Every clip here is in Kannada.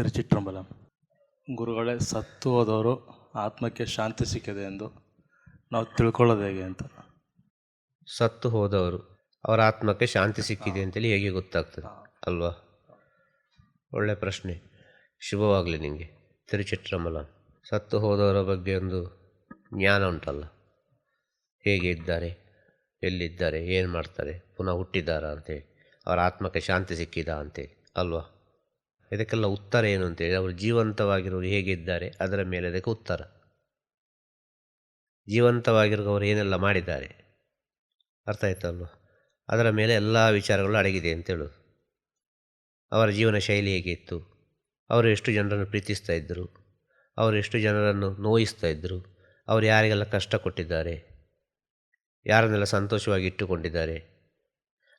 ತಿರುಚಿಟ್ರಂಬಲಂ. ಗುರುಗಳೇ ಸತ್ತು ಹೋದವರು ಆತ್ಮಕ್ಕೆ ಶಾಂತಿ ಸಿಕ್ಕಿದೆ ಎಂದು ನಾವು ತಿಳ್ಕೊಳ್ಳೋದು ಹೇಗೆ ಅಂತ. ಸತ್ತು ಹೋದವರು ಅವರ ಆತ್ಮಕ್ಕೆ ಶಾಂತಿ ಸಿಕ್ಕಿದೆ ಅಂತೇಳಿ ಹೇಗೆ ಗೊತ್ತಾಗ್ತದೆ? ಅಲ್ವಾ? ಒಳ್ಳೆ ಪ್ರಶ್ನೆ. ಶುಭವಾಗಲಿ ನಿಮಗೆ. ತಿರುಚಿಟ್ರಮಲ ಸತ್ತು ಹೋದವರ ಬಗ್ಗೆ ಒಂದು ಜ್ಞಾನ ಉಂಟಲ್ಲ. ಹೇಗೆ ಇದ್ದಾರೆ? ಎಲ್ಲಿದ್ದಾರೆ? ಏನು ಮಾಡ್ತಾರೆ? ಪುನಃ ಹುಟ್ಟಿದ್ದಾರಾ ಅಂತೇಳಿ ಅವರ ಆತ್ಮಕ್ಕೆ ಶಾಂತಿ ಸಿಕ್ಕಿದಾ ಅಂತೇಳಿ ಅಲ್ವಾ? ಇದಕ್ಕೆಲ್ಲ ಉತ್ತರ ಏನು ಅಂತೇಳಿ ಅವರು ಜೀವಂತವಾಗಿರೋರು ಹೇಗಿದ್ದಾರೆ ಅದರ ಮೇಲೆ ಅದಕ್ಕೆ ಉತ್ತರ. ಜೀವಂತವಾಗಿರುವವರು ಏನೆಲ್ಲ ಮಾಡಿದ್ದಾರೆ? ಅರ್ಥ ಆಯ್ತಲ್ವ? ಅದರ ಮೇಲೆ ಎಲ್ಲ ವಿಚಾರಗಳು ಅಡಗಿದೆ ಅಂತೇಳು ಅವರ ಜೀವನ ಶೈಲಿ ಹೇಗಿತ್ತು ಅವರು ಎಷ್ಟು ಜನರನ್ನು ಪ್ರೀತಿಸ್ತಾ ಇದ್ದರು ಅವರು ಎಷ್ಟು ಜನರನ್ನು ನೋಯಿಸ್ತಾ ಇದ್ದರು ಅವರು ಯಾರಿಗೆಲ್ಲ ಕಷ್ಟ ಕೊಟ್ಟಿದ್ದಾರೆ? ಯಾರನ್ನೆಲ್ಲ ಸಂತೋಷವಾಗಿ ಇಟ್ಟುಕೊಂಡಿದ್ದಾರೆ?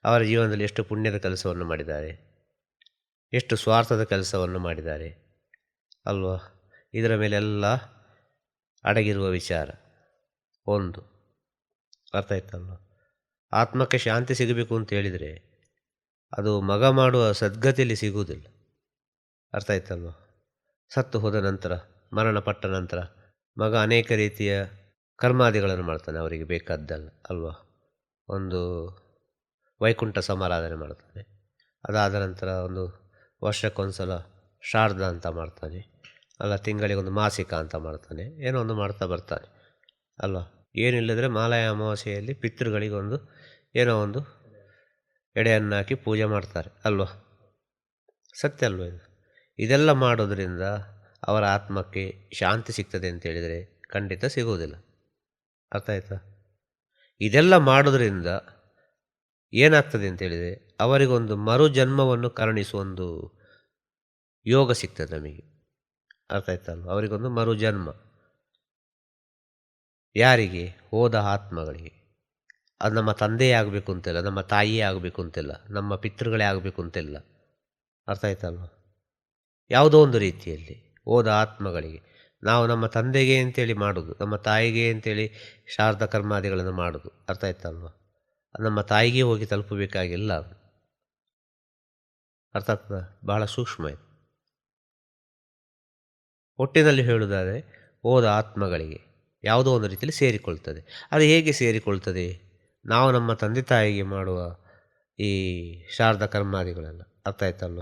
ಅವರ ಜೀವನದಲ್ಲಿ ಎಷ್ಟು ಪುಣ್ಯದ ಕೆಲಸವನ್ನು ಮಾಡಿದ್ದಾರೆ? ಎಷ್ಟು ಸ್ವಾರ್ಥದ ಕೆಲಸವನ್ನು ಮಾಡಿದ್ದಾರೆ. ಅಲ್ವಾ? ಇದರ ಮೇಲೆಲ್ಲ ಅಡಗಿರುವ ವಿಚಾರ. ಒಂದು. ಅರ್ಥ ಆಯ್ತಲ್ವ? ಆತ್ಮಕ್ಕೆ ಶಾಂತಿ ಸಿಗಬೇಕು ಅಂತ ಹೇಳಿದರೆ ಅದು ಮಗ ಮಾಡುವ ಸದ್ಗತಿಯಲ್ಲಿ ಸಿಗುವುದಿಲ್ಲ. ಅರ್ಥ ಆಯ್ತಲ್ವ? ಸತ್ತು ಹೋದ ನಂತರ ಮರಣಪಟ್ಟ ನಂತರ ಮಗ ಅನೇಕ ರೀತಿಯ ಕರ್ಮಾದಿಗಳನ್ನು ಮಾಡ್ತಾನೆ, ಅವರಿಗೆ ಬೇಕಾದ್ದಲ್ಲ, ಅಲ್ವಾ? ಒಂದು ವೈಕುಂಠ ಸಮಾರಾಧನೆ ಮಾಡ್ತಾನೆ. ಅದಾದ ನಂತರ ಒಂದು ವರ್ಷಕ್ಕೊಂದ್ಸಲ ಶಾರದಾ ಅಂತ ಮಾಡ್ತಾನೆ. ಅಲ್ಲ, ತಿಂಗಳಿಗೊಂದು ಮಾಸಿಕ ಅಂತ ಮಾಡ್ತಾನೆ. ಏನೋ ಒಂದು ಮಾಡ್ತಾ ಬರ್ತಾನೆ. ಅಲ್ವಾ? ಏನಿಲ್ಲದ್ರೆ ಮಾಲಯ ಅಮಾವಾಸ್ಯೆಯಲ್ಲಿ ಪಿತೃಗಳಿಗೊಂದು ಏನೋ ಒಂದು ಎಡೆಯನ್ನು ಹಾಕಿ ಪೂಜೆ ಮಾಡ್ತಾರೆ. ಅಲ್ವಾ? ಸತ್ಯ ಅಲ್ವ ಇದು? ಇದೆಲ್ಲ ಮಾಡೋದರಿಂದ ಅವರ ಆತ್ಮಕ್ಕೆ ಶಾಂತಿ ಸಿಗ್ತದೆ ಅಂತ ಹೇಳಿದರೆ ಖಂಡಿತ ಸಿಗುವುದಿಲ್ಲ. ಅರ್ಥ ಆಯ್ತಾ? ಇದೆಲ್ಲ ಮಾಡೋದ್ರಿಂದ ಏನಾಗ್ತದೆ ಅಂತ ಹೇಳಿದರೆ ಅವರಿಗೊಂದು ಮರು ಜನ್ಮವನ್ನು ಕರುಣಿಸುವ ಒಂದು ಯೋಗ ಸಿಗ್ತದೆ ನಮಗೆ. ಅರ್ಥ ಆಯ್ತಲ್ವ? ಅವರಿಗೊಂದು ಮರು ಜನ್ಮ ಯಾರಿಗೆ? ಹೋದ ಆತ್ಮಗಳಿಗೆ. ಅದು ನಮ್ಮ ತಂದೆಯೇ ಆಗಬೇಕು ಅಂತಿಲ್ಲ, ನಮ್ಮ ತಾಯಿಯೇ ಆಗಬೇಕು ಅಂತಿಲ್ಲ, ನಮ್ಮ ಪಿತೃಗಳೇ ಆಗಬೇಕು ಅಂತಿಲ್ಲ. ಅರ್ಥ ಆಯ್ತಲ್ವ? ಯಾವುದೋ ಒಂದು ರೀತಿಯಲ್ಲಿ ಹೋದ ಆತ್ಮಗಳಿಗೆ. ನಾವು ನಮ್ಮ ತಂದೆಗೆ ಅಂತೇಳಿ ಮಾಡೋದು, ನಮ್ಮ ತಾಯಿಗೆ ಅಂತೇಳಿ ಶಾರದ ಕರ್ಮಾದಿಗಳನ್ನು ಮಾಡೋದು. ಅರ್ಥ ಆಯ್ತಲ್ವ? ನಮ್ಮ ತಾಯಿಗೆ ಹೋಗಿ ತಲುಪಬೇಕಾಗಿಲ್ಲ ಅರ್ಥ ಆಗ್ತದ? ಬಹಳ ಸೂಕ್ಷ್ಮ ಇದು. ಒಟ್ಟಿನಲ್ಲಿ ಹೇಳುವುದಾದರೆ, ಓದ ಆತ್ಮಗಳಿಗೆ ಯಾವುದೋ ಒಂದು ರೀತಿಯಲ್ಲಿ ಸೇರಿಕೊಳ್ತದೆ. ಅದು ಹೇಗೆ ಸೇರಿಕೊಳ್ತದೆ? ನಾವು ನಮ್ಮ ತಂದೆ ತಾಯಿಗೆ ಮಾಡುವ ಈ ಶಾರದ ಕರ್ಮಾದಿಗಳೆಲ್ಲ, ಅರ್ಥ ಆಯ್ತಲ್ವ?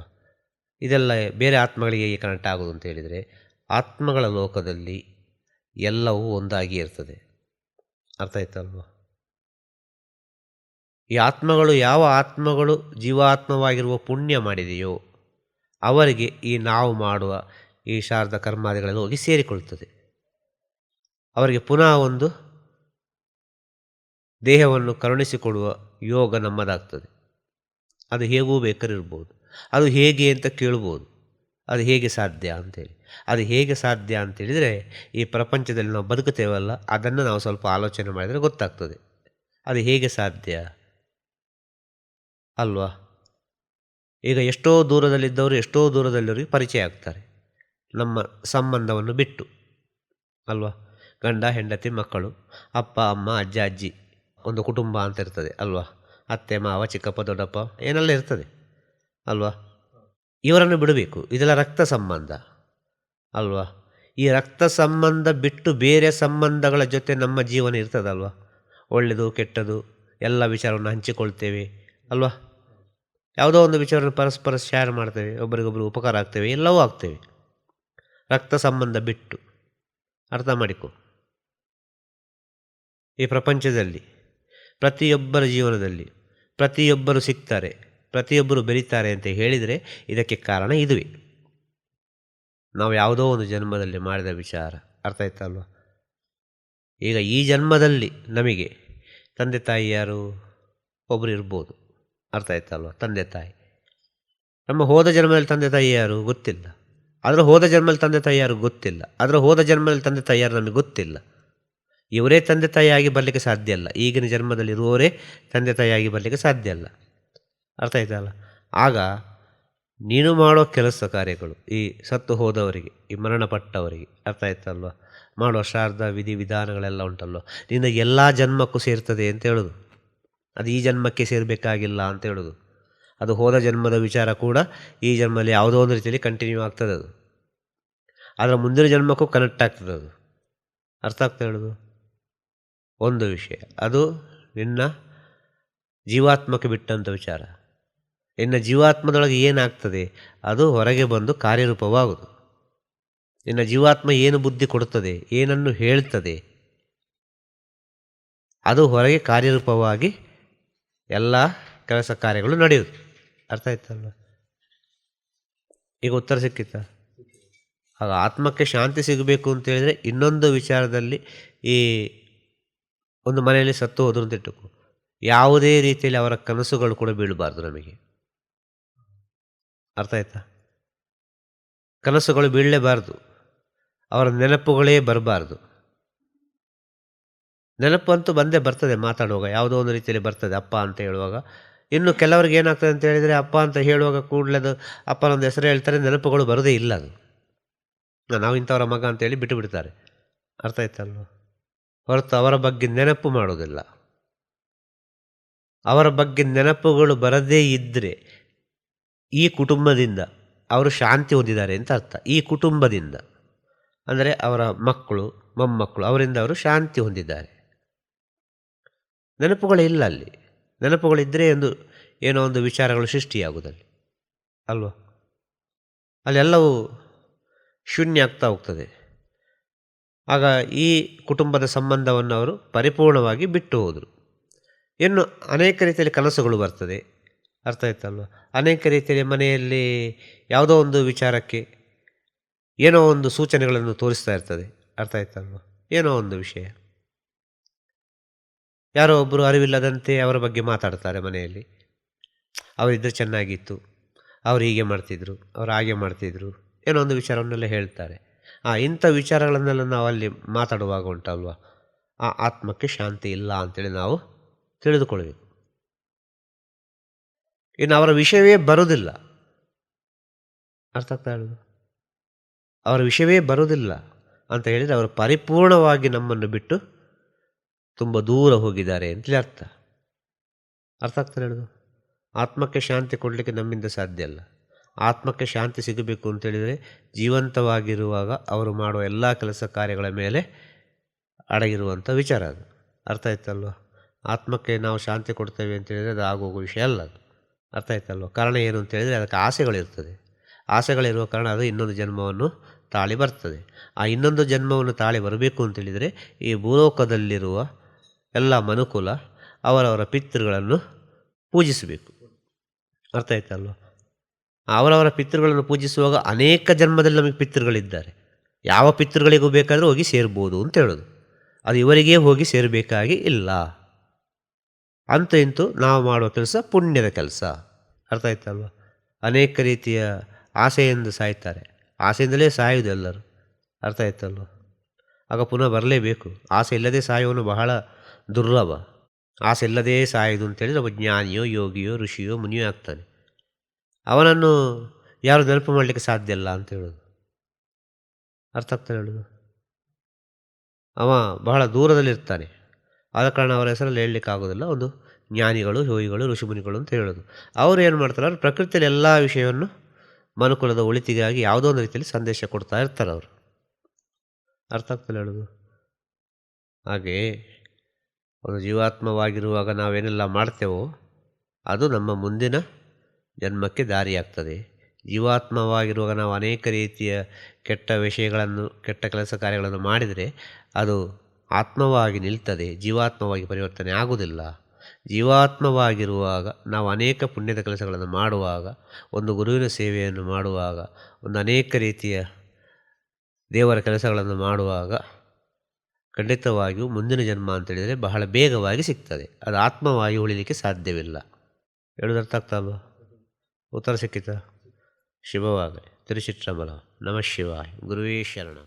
ಇದೆಲ್ಲ ಬೇರೆ ಆತ್ಮಗಳಿಗೆ ಹೇಗೆ ಕನೆಕ್ಟ್ ಆಗೋದು ಅಂತ ಹೇಳಿದರೆ, ಆತ್ಮಗಳ ಲೋಕದಲ್ಲಿ ಎಲ್ಲವೂ ಒಂದಾಗಿ ಇರ್ತದೆ. ಅರ್ಥ ಆಯ್ತಲ್ವ? ಈ ಆತ್ಮಗಳು ಯಾವ ಆತ್ಮಗಳು ಜೀವಾತ್ಮವಾಗಿರುವ ಪುಣ್ಯ ಮಾಡಿದೆಯೋ ಅವರಿಗೆ ಈ ನಾವು ಮಾಡುವ ಈ ಶಾರದ ಕರ್ಮಾದಿಗಳಲ್ಲಿ ಹೋಗಿ ಸೇರಿಕೊಳ್ಳುತ್ತದೆ. ಅವರಿಗೆ ಪುನಃ ಒಂದು ದೇಹವನ್ನು ಕರುಣಿಸಿಕೊಡುವ ಯೋಗ ನಮ್ಮದಾಗ್ತದೆ. ಅದು ಹೇಗೂ ಬೇಕಾರಿರ್ಬೋದು. ಅದು ಹೇಗೆ ಅಂತ ಕೇಳ್ಬೋದು. ಅದು ಹೇಗೆ ಸಾಧ್ಯ ಅಂತೇಳಿ. ಅದು ಹೇಗೆ ಸಾಧ್ಯ ಅಂತೇಳಿದರೆ ಈ ಪ್ರಪಂಚದಲ್ಲಿ ನಾವು ಬದುಕುತ್ತೇವಲ್ಲ, ಅದನ್ನು ನಾವು ಸ್ವಲ್ಪ ಆಲೋಚನೆ ಮಾಡಿದರೆ ಗೊತ್ತಾಗ್ತದೆ. ಅದು ಹೇಗೆ ಸಾಧ್ಯ? ಅಲ್ವಾ? ಈಗ ಎಷ್ಟೋ ದೂರದಲ್ಲಿದ್ದವರು ಎಷ್ಟೋ ದೂರದಲ್ಲಿರೋರಿಗೆ ಪರಿಚಯ ಆಗ್ತಾರೆ. ನಮ್ಮ ಸಂಬಂಧವನ್ನು ಬಿಟ್ಟು. ಅಲ್ವಾ? ಗಂಡ, ಹೆಂಡತಿ, ಮಕ್ಕಳು, ಅಪ್ಪ, ಅಮ್ಮ, ಅಜ್ಜ, ಅಜ್ಜಿ, ಒಂದು ಕುಟುಂಬ ಅಂತ ಇರ್ತದೆ. ಅಲ್ವಾ? ಅತ್ತೆ, ಮಾವ, ಚಿಕ್ಕಪ್ಪ, ದೊಡ್ಡಪ್ಪ, ಏನೆಲ್ಲ ಇರ್ತದೆ. ಅಲ್ವಾ? ಇವರನ್ನು ಬಿಡಬೇಕು. ಇದೆಲ್ಲ ರಕ್ತ ಸಂಬಂಧ. ಅಲ್ವಾ? ಈ ರಕ್ತ ಸಂಬಂಧ ಬಿಟ್ಟು ಬೇರೆ ಸಂಬಂಧಗಳ ಜೊತೆ ನಮ್ಮ ಜೀವನ ಇರ್ತದಲ್ವಾ? ಒಳ್ಳೆಯದು, ಕೆಟ್ಟದು, ಎಲ್ಲ ವಿಚಾರವನ್ನು ಹಂಚಿಕೊಳ್ತೇವೆ. ಅಲ್ವಾ? ಯಾವುದೋ ಒಂದು ವಿಚಾರವನ್ನು ಪರಸ್ಪರ ಶೇರ್ ಮಾಡ್ತೇವೆ ಒಬ್ಬರಿಗೊಬ್ಬರು ಉಪಕಾರ ಆಗ್ತೇವೆ, ಎಲ್ಲವೂ ಆಗ್ತೇವೆ. ರಕ್ತ ಸಂಬಂಧ ಬಿಟ್ಟು ಅರ್ಥ ಮಾಡಿಕೊ. ಈ ಪ್ರಪಂಚದಲ್ಲಿ, ಪ್ರತಿಯೊಬ್ಬರ ಜೀವನದಲ್ಲಿ, ಪ್ರತಿಯೊಬ್ಬರು ಸಿಗ್ತಾರೆ, ಪ್ರತಿಯೊಬ್ಬರು ಬೆರೀತಾರೆ ಅಂತ ಹೇಳಿದರೆ ಇದಕ್ಕೆ ಕಾರಣ ಇದುವೆ. ನಾವು ಯಾವುದೋ ಒಂದು ಜನ್ಮದಲ್ಲಿ ಮಾಡಿದ ವಿಚಾರ, ಅರ್ಥ ಆಯ್ತಲ್ವ? ಈಗ ಈ ಜನ್ಮದಲ್ಲಿ ನಮಗೆ ತಂದೆ ತಾಯಿ ಯಾರು ಒಬ್ಬರು ಇರ್ಬೋದು. ಅರ್ಥ ಆಯ್ತಲ್ವ? ತಂದೆ ತಾಯಿ. ನಮ್ಮ ಹೋದ ಜನ್ಮದಲ್ಲಿ ತಂದೆ ತಾಯಿ ಯಾರು? ಗೊತ್ತಿಲ್ಲ. ಆದರೆ ಹೋದ ಜನ್ಮದಲ್ಲಿ ತಂದೆ ತಾಯಿ ಯಾರು? ಗೊತ್ತಿಲ್ಲ. ಆದರೆ ಹೋದ ಜನ್ಮದಲ್ಲಿ ತಂದೆ ತಾಯಿ ಯಾರು ನಮಗೆ ಗೊತ್ತಿಲ್ಲ. ಇವರೇ ತಂದೆ ತಾಯಿಯಾಗಿ ಬರಲಿಕ್ಕೆ ಸಾಧ್ಯ ಅಲ್ಲ. ಈಗಿನ ಜನ್ಮದಲ್ಲಿರುವವರೇ ತಂದೆ ತಾಯಿಯಾಗಿ ಬರಲಿಕ್ಕೆ ಸಾಧ್ಯ ಅಲ್ಲ. ಅರ್ಥ ಆಯ್ತಲ್ಲ ಆಗ ನೀನು ಮಾಡೋ ಕೆಲಸ ಕಾರ್ಯಗಳು, ಈ ಸತ್ತು ಹೋದವರಿಗೆ, ಈ ಮರಣಪಟ್ಟವರಿಗೆ ಅರ್ಥ ಆಯ್ತಲ್ವ? ಮಾಡೋ ಶಾರದಾ ವಿಧಿ, ವಿಧಾನಗಳೆಲ್ಲ ಉಂಟಲ್ವ? ನಿನ್ನ ಎಲ್ಲ ಜನ್ಮಕ್ಕೂ ಸೇರ್ತದೆ ಅಂತ ಹೇಳೋದು. ಅದು ಈ ಜನ್ಮಕ್ಕೆ ಸೇರಬೇಕಾಗಿಲ್ಲ ಅಂತ ಹೇಳೋದು. ಅದು ಹೋದ ಜನ್ಮದ ವಿಚಾರ ಕೂಡ ಈ ಜನ್ಮದಲ್ಲಿ ಯಾವುದೋ ಒಂದು ರೀತಿಯಲ್ಲಿ ಕಂಟಿನ್ಯೂ ಆಗ್ತದೆ ಅದು. ಅದರ ಮುಂದಿನ ಜನ್ಮಕ್ಕೂ ಕನೆಕ್ಟ್ ಆಗ್ತದೆ ಅದು. ಅರ್ಥ ಆಗ್ತಾ ಹೇಳೋದು? ಒಂದು ವಿಷಯ. ಅದು ನಿನ್ನ ಜೀವಾತ್ಮಕ್ಕೆ ಬಿಟ್ಟಂಥ ವಿಚಾರ. ನಿನ್ನ ಜೀವಾತ್ಮದೊಳಗೆ ಏನಾಗ್ತದೆ? ಅದು ಹೊರಗೆ ಬಂದು ಕಾರ್ಯರೂಪವಾಗುವುದು ನಿನ್ನ ಜೀವಾತ್ಮ ಏನು ಬುದ್ಧಿ ಕೊಡುತ್ತದೆ? ಏನನ್ನು ಹೇಳ್ತದೆ? ಅದು ಹೊರಗೆ ಕಾರ್ಯರೂಪವಾಗಿ ಎಲ್ಲ ಕೆಲಸ ಕಾರ್ಯಗಳು ನಡೆಯುವುದು ಅರ್ಥ ಆಯ್ತಲ್ಲ ಈಗ ಉತ್ತರ ಸಿಕ್ಕಿತ್ತ ಆಗ ಆತ್ಮಕ್ಕೆ ಶಾಂತಿ ಸಿಗಬೇಕು ಅಂತ ಹೇಳಿದರೆ ಇನ್ನೊಂದು ವಿಚಾರದಲ್ಲಿ ಈ ಒಂದು ಮನೆಯಲ್ಲಿ ಸತ್ತು ಹೋದ್ರು ಅಂತ ಯಾವುದೇ ರೀತಿಯಲ್ಲಿ ಅವರ ಕನಸುಗಳು ಕೂಡ ಬೀಳಬಾರ್ದು ನಮಗೆ. ಅರ್ಥ ಆಯ್ತಾ? ಕನಸುಗಳು ಬೀಳಲೇಬಾರ್ದು. ಅವರ ನೆನಪುಗಳೇ ಬರಬಾರ್ದು. ನೆನಪು ಅಂತೂ ಬಂದೇ ಬರ್ತದೆ ಮಾತಾಡುವಾಗ. ಯಾವುದೋ ಒಂದು ರೀತಿಯಲ್ಲಿ ಬರ್ತದೆ ಅಪ್ಪ ಅಂತ ಹೇಳುವಾಗ. ಇನ್ನು ಕೆಲವರಿಗೆ ಏನಾಗ್ತದೆ ಅಂತ ಹೇಳಿದರೆ ಅಪ್ಪ ಅಂತ ಹೇಳುವಾಗ ಕೂಡಲೇ ಅದು ಅಪ್ಪನೊಂದು ಹೆಸರು ಹೇಳ್ತಾರೆ, ನೆನಪುಗಳು ಬರೋದೇ ಇಲ್ಲ ಅದು. ನಾವು ಇಂಥವರ ಮಗ ಅಂತೇಳಿ ಬಿಟ್ಟು ಬಿಡ್ತಾರೆ. ಅರ್ಥ ಆಯ್ತಲ್ವ? ಹೊರತು ಅವರ ಬಗ್ಗೆ ನೆನಪು ಮಾಡೋದಿಲ್ಲ ಅವರ ಬಗ್ಗೆ ನೆನಪುಗಳು ಬರದೇ ಇದ್ದರೆ ಈ ಕುಟುಂಬದಿಂದ ಅವರು ಶಾಂತಿ ಹೊಂದಿದ್ದಾರೆ ಅಂತ ಅರ್ಥ. ಈ ಕುಟುಂಬದಿಂದ. ಅಂದರೆ ಅವರ ಮಕ್ಕಳು, ಮೊಮ್ಮಕ್ಕಳು, ಅವರಿಂದ ಅವರು ಶಾಂತಿ ಹೊಂದಿದ್ದಾರೆ. ನೆನಪುಗಳಿಲ್ಲ ಅಲ್ಲಿ. ನೆನಪುಗಳಿದ್ದರೆ ಒಂದು ಏನೋ ಒಂದು ವಿಚಾರಗಳು ಸೃಷ್ಟಿಯಾಗುವುದಲ್ಲಿ. ಅಲ್ವಾ? ಅಲ್ಲೆಲ್ಲವೂ ಶೂನ್ಯ ಆಗ್ತಾ ಹೋಗ್ತದೆ. ಆಗ ಈ ಕುಟುಂಬದ ಸಂಬಂಧವನ್ನು ಅವರು ಪರಿಪೂರ್ಣವಾಗಿ ಬಿಟ್ಟು ಹೋದರು. ಇನ್ನು ಅನೇಕ ರೀತಿಯಲ್ಲಿ ಕನಸುಗಳು ಬರ್ತದೆ. ಅರ್ಥ ಆಯ್ತಲ್ವ? ಅನೇಕ ರೀತಿಯಲ್ಲಿ ಮನೆಯಲ್ಲಿ ಯಾವುದೋ ಒಂದು ವಿಚಾರಕ್ಕೆ ಏನೋ ಒಂದು ಸೂಚನೆಗಳನ್ನು ತೋರಿಸ್ತಾ ಇರ್ತದೆ. ಅರ್ಥ ಆಯ್ತಲ್ವ? ಏನೋ ಒಂದು ವಿಷಯ. ಯಾರೋ ಒಬ್ಬರು ಅರಿವಿಲ್ಲದಂತೆ ಅವರ ಬಗ್ಗೆ ಮಾತಾಡ್ತಾರೆ ಮನೆಯಲ್ಲಿ. ಅವರಿದ್ದರೆ ಚೆನ್ನಾಗಿತ್ತು. ಅವರು ಹೀಗೆ ಮಾಡ್ತಿದ್ರು, ಅವರು ಹಾಗೆ ಮಾಡ್ತಿದ್ರು, ಏನೋ ಒಂದು ವಿಚಾರವನ್ನೆಲ್ಲ ಹೇಳ್ತಾರೆ. ಆ ಇಂಥ ವಿಚಾರಗಳನ್ನೆಲ್ಲ ನಾವು ಅಲ್ಲಿ ಮಾತಾಡುವಾಗ ಉಂಟಲ್ವ? ಆ ಆತ್ಮಕ್ಕೆ ಶಾಂತಿ ಇಲ್ಲ ಅಂತೇಳಿ ನಾವು ತಿಳಿದುಕೊಳ್ಬೇಕು ಇನ್ನು ಅವರ ವಿಷಯವೇ ಬರೋದಿಲ್ಲ. ಅರ್ಥ ಆಗ್ತಾ ಹೇಳೋದು ಅವರ ವಿಷಯವೇ ಬರೋದಿಲ್ಲ ಅಂತ ಹೇಳಿದರೆ ಅವರು ಪರಿಪೂರ್ಣವಾಗಿ ನಮ್ಮನ್ನು ಬಿಟ್ಟು ತುಂಬ ದೂರ ಹೋಗಿದ್ದಾರೆ ಅಂತಲೇ ಅರ್ಥ. ಅರ್ಥ ಆಗ್ತಾರೆ ಹೇಳೋದು? ಆತ್ಮಕ್ಕೆ ಶಾಂತಿ ಕೊಡಲಿಕ್ಕೆ ನಮ್ಮಿಂದ ಸಾಧ್ಯ ಅಲ್ಲ. ಆತ್ಮಕ್ಕೆ ಶಾಂತಿ ಸಿಗಬೇಕು ಅಂತೇಳಿದರೆ ಜೀವಂತವಾಗಿರುವಾಗ ಅವರು ಮಾಡುವ ಎಲ್ಲ ಕೆಲಸ ಕಾರ್ಯಗಳ ಮೇಲೆ ಅಡಗಿರುವಂಥ ವಿಚಾರ ಅದು. ಅರ್ಥ ಆಯ್ತಲ್ವ? ಆತ್ಮಕ್ಕೆ ನಾವು ಶಾಂತಿ ಕೊಡ್ತೇವೆ ಅಂತೇಳಿದರೆ ಅದು ಆಗೋಗೋ ವಿಷಯ ಅಲ್ಲ ಅದು. ಅರ್ಥ ಆಯ್ತಲ್ವ? ಕಾರಣ ಏನು ಅಂತೇಳಿದರೆ ಅದಕ್ಕೆ ಆಸೆಗಳಿರ್ತದೆ. ಆಸೆಗಳಿರುವ ಕಾರಣ ಅದು ಇನ್ನೊಂದು ಜನ್ಮವನ್ನು ತಾಳಿ ಬರ್ತದೆ. ಆ ಇನ್ನೊಂದು ಜನ್ಮವನ್ನು ತಾಳಿ ಬರಬೇಕು ಅಂತೇಳಿದರೆ ಈ ಭೂಲೋಕದಲ್ಲಿರುವ ಎಲ್ಲ ಮನುಕುಲ ಅವರವರ ಪಿತೃಗಳನ್ನು ಪೂಜಿಸಬೇಕು. ಅರ್ಥ ಆಯ್ತಲ್ವ? ಅವರವರ ಪಿತೃಗಳನ್ನು ಪೂಜಿಸುವಾಗ ಅನೇಕ ಜನ್ಮದಲ್ಲಿ ನಮಗೆ ಪಿತೃಗಳಿದ್ದಾರೆ. ಯಾವ ಪಿತೃಗಳಿಗೂ ಬೇಕಾದರೂ ಹೋಗಿ ಸೇರ್ಬೋದು ಅಂತ ಹೇಳೋದು. ಅದು ಇವರಿಗೆ ಹೋಗಿ ಸೇರಬೇಕಾಗಿ ಇಲ್ಲ. ಅಂತ ಇಂತೂ ನಾವು ಮಾಡುವ ಕೆಲಸ ಪುಣ್ಯದ ಕೆಲಸ. ಅರ್ಥ ಆಯ್ತಲ್ವ? ಅನೇಕ ರೀತಿಯ ಆಸೆಯಿಂದ ಸಾಯ್ತಾರೆ. ಆಸೆಯಿಂದಲೇ ಸಾಯುವುದು ಎಲ್ಲರೂ. ಅರ್ಥ ಆಯ್ತಲ್ವ? ಆಗ ಪುನಃ ಬರಲೇಬೇಕು. ಆಸೆ ಇಲ್ಲದೆ ಸಾಯುವನು ಬಹಳ ದುರ್ಲಭ. ಆಸೆ ಇಲ್ಲದೇ ಸಾಯದು ಅಂತೇಳಿ ಒಬ್ಬ ಜ್ಞಾನಿಯೋ, ಯೋಗಿಯೋ, ಋಷಿಯೋ, ಮುನಿಯೋ ಆಗ್ತಾನೆ. ಅವನನ್ನು ಯಾರು ನೆನಪು ಮಾಡಲಿಕ್ಕೆ ಸಾಧ್ಯ ಇಲ್ಲ ಅಂತ ಹೇಳೋದು. ಅರ್ಥ ಆಗ್ತಾನೆ ಹೇಳೋದು. ಅವ ಬಹಳ ದೂರದಲ್ಲಿರ್ತಾನೆ. ಆದ ಕಾರಣ ಅವರ ಹೆಸರಲ್ಲಿ ಹೇಳಲಿಕ್ಕಾಗೋದಿಲ್ಲ ಒಂದು ಜ್ಞಾನಿಗಳು, ಯೋಗಿಗಳು ಋಷಿಮುನಿಗಳು ಅಂತ ಹೇಳೋದು. ಅವರು ಏನು ಮಾಡ್ತಾರೆ? ಪ್ರಕೃತಿಯಲ್ಲಿ ಎಲ್ಲ ವಿಷಯವನ್ನು ಮನುಕುಲದ ಒಳಿತಿಗಾಗಿ ಯಾವುದೋ ಒಂದು ರೀತಿಯಲ್ಲಿ ಸಂದೇಶ ಕೊಡ್ತಾ ಇರ್ತಾರೆ ಅವರು. ಅರ್ಥ ಆಗ್ತದೆ ಹೇಳೋದು. ಹಾಗೆ ಒಂದು ಜೀವಾತ್ಮವಾಗಿರುವಾಗ ನಾವೇನೆಲ್ಲ ಮಾಡ್ತೇವೋ, ಅದು ನಮ್ಮ ಮುಂದಿನ ಜನ್ಮಕ್ಕೆ ದಾರಿಯಾಗ್ತದೆ. ಜೀವಾತ್ಮವಾಗಿರುವಾಗ ನಾವು ಅನೇಕ ರೀತಿಯ ಕೆಟ್ಟ ವಿಷಯಗಳನ್ನು, ಕೆಟ್ಟ ಕೆಲಸ ಕಾರ್ಯಗಳನ್ನು ಮಾಡಿದರೆ ಅದು ಆತ್ಮವಾಗಿ ನಿಲ್ತದೆ, ಜೀವಾತ್ಮವಾಗಿ ಪರಿವರ್ತನೆ ಆಗುವುದಿಲ್ಲ. ಜೀವಾತ್ಮವಾಗಿರುವಾಗ ನಾವು ಅನೇಕ ಪುಣ್ಯದ ಕೆಲಸಗಳನ್ನು ಮಾಡುವಾಗ, ಒಂದು ಗುರುವಿನ ಸೇವೆಯನ್ನು ಮಾಡುವಾಗ, ಒಂದು ಅನೇಕ ರೀತಿಯ ದೇವರ ಕೆಲಸಗಳನ್ನು ಮಾಡುವಾಗ ಖಂಡಿತವಾಗಿಯೂ ಮುಂದಿನ ಜನ್ಮ ಅಂತೇಳಿದರೆ ಬಹಳ ಬೇಗವಾಗಿ ಸಿಗ್ತದೆ. ಅದು ಆತ್ಮವಾಗಿ ಉಳಿಲಿಕ್ಕೆ ಸಾಧ್ಯವಿಲ್ಲ. ಹೇಳೋದು ಅರ್ಥ ಆಗ್ತಲ್ವ ಉತ್ತರ ಸಿಕ್ಕಿತ? ಶಿವವಾಗಲಿ. ತಿರುಚಿತ್ರಮಲ. ನಮಃ ಶಿವಾಯ. ಗುರುವೇ ಶರಣ.